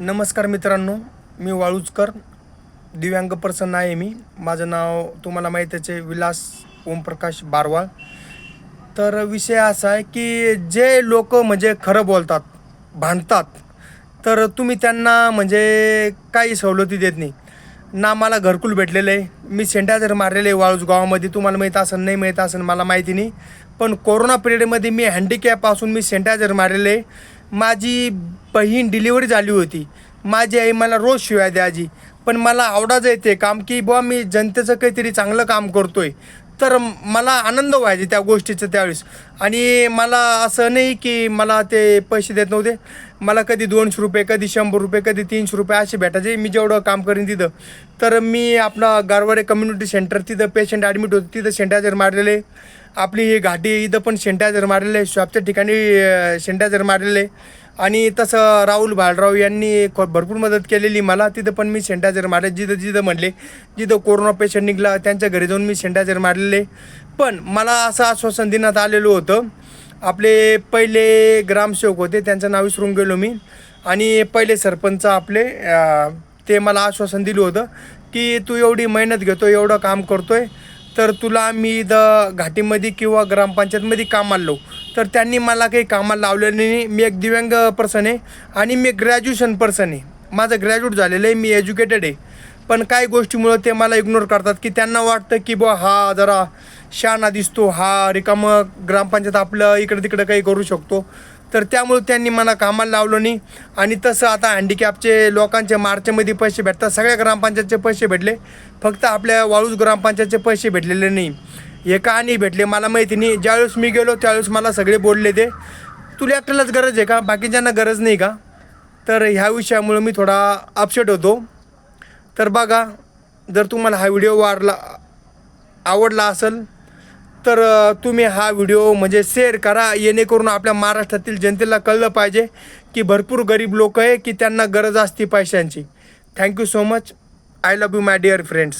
नमस्कार मित्रांनो मी वाळूजकर दिव्यांग पर्सन आहे मी. माझं नाव तुम्हाला माहीत आहे विलास ओमप्रकाश बारवाळ. तर विषय असा आहे की जे लोक म्हणजे खरं बोलतात भांडतात तर तुम्ही त्यांना म्हणजे काही सवलती देत नाही. ना मला घरकुल भेटलेलं आहे. मी सेंटाजर मारलेलं आहे वाळूज गावामध्ये तुम्हाला माहीत असेल नाही माहीत असेल मला माहिती नाही. पण कोरोना पिरियडमध्ये मी हँडिकॅपासून मी सेंटाजर मारलेलं आहे माझी बहीण डिलिव्हरी झाली होती. माझी आई मला रोज शिवाय द्यायची पण मला आवडायचं येते काम की बुवा मी जनतेचं काहीतरी चांगलं काम करतो आहे तर मला आनंद व्हायचे त्या गोष्टीचं त्यावेळेस. आणि मला असं नाही की मला ते पैसे देत नव्हते. मला कधी दोनशे रुपये कधी शंभर रुपये कधी तीनशे रुपये असे भेटायचे. मी जेवढं काम करीन तिथं. तर मी आपला गारवाडे कम्युनिटी सेंटर तिथं पेशंट ॲडमिट होते. तिथं सेंटायझर मारलेले. आपली ही घाटी इथं पण सेंटायझर मारलेलं. आहे शॉपच्या ठिकाणी सेंटायझर मारलेले. आणि तसं राहुल भालराव यांनी ख- भरपूर मदत केलेली. मला तिथं पण मी सेंटायझर मारले. जिथं जिथं म्हणले जिथं कोरोना पेशंट निघला त्यांच्या घरी जाऊन मी सेंटायझर मारलेले. पण मला असं आश्वासन देण्यात आलेलं होतं आपले पहिले ग्रामसेवक होते त्यांचं नाव विसरून गेलो मी. आणि पहिले सरपंच आपले ते मला आश्वासन दिलं होतं की तू एवढी मेहनत घेतो एवढं काम करतोय. तर तुला मी इथं घाटीमध्ये किंवा ग्रामपंचायतमध्ये कामाला लावू तर त्यांनी मला काही कामाला लावलेलं नाही. मी एक दिव्यांग पर्सन आहे आणि मी ग्रॅज्युएशन पर्सन आहे. माझं ग्रॅज्युएट झालेलं आहे. मी एज्युकेटेड आहे. पण काही गोष्टीमुळं ते मला इग्नोर करतात की त्यांना वाटतं की बुवा हा जरा शहाणा दिसतो. हा रिकामं ग्रामपंचायत आपलं इकडं तिकडं काही करू शकतो. तर त्यामुळे त्यांनी मला कामाला लावलं नाही. आणि तसं आता हँडिकॅपचे लोकांचे मार्चमध्ये पैसे भेटतात. सगळ्या ग्रामपंचायतचे पैसे भेटले. फक्त आपल्या वाळूज ग्रामपंचायतचे पैसे भेटलेले नाही. हे का नाही भेटले. मला माहिती नाही. ज्यावेळेस मी गेलो त्यावेळेस मला सगळे बोलले ते. तुला एकट्यालाच गरज आहे का? बाकीच्यांना गरज नाही का? तर ह्या विषयामुळे मी थोडा अपसेट होतो. तर बघा जर तुम्हाला हा व्हिडिओ वाढला आवडला असेल तर तुम्ही हा व्हिडिओ म्हणजे शेअर करा येणेकरून आपल्या महाराष्ट्रातील जनतेला कळलं पाहिजे की भरपूर गरीब लोक आहे की त्यांना गरज असते पैशांची. Thank you so much I love you my dear friends